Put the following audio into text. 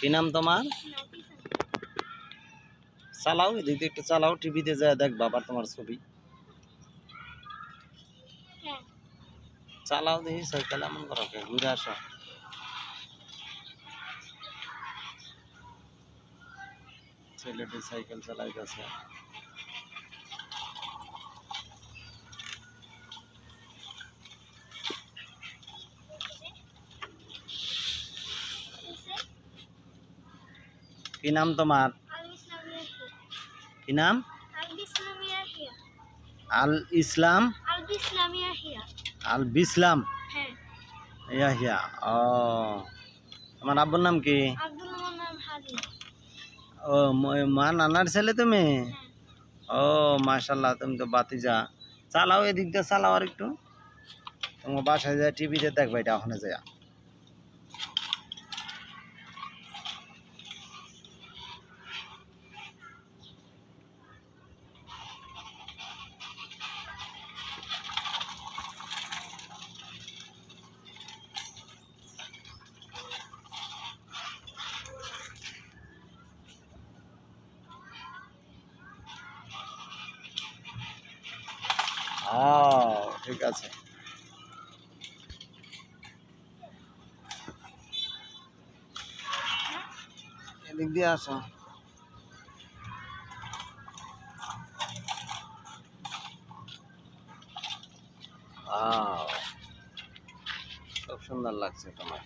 কি নাম তোমার? চালাও এদিক একটু চালাও টিভিতে যা দেখ বাবার তোমার ছবি। হ্যাঁ। চালাও দেখি সাইকেল এমন করো ঘুরে আসো। ছেলেটি সাইকেল চালাইতেছে। কি নাম তোমার? কি নাম? আল ইসলাম। আল বিসলাম হ্যাঁ ইয়া হিয়া ও আমার আব্বুর নাম কি? ও মা নানার ছেলে তুমি? হ্যাঁ। ও মাশাল্লাহ তুমি তো বাতিজা চালাও এদিক দিয়ে চালাও আর একটু। তোমার বাসায় যায় টিভিতে দেখবে এটা ওখানে যায় ও ঠিক আছে এদিক দিয়ে আসো. খুব সুন্দর লাগছে তোমার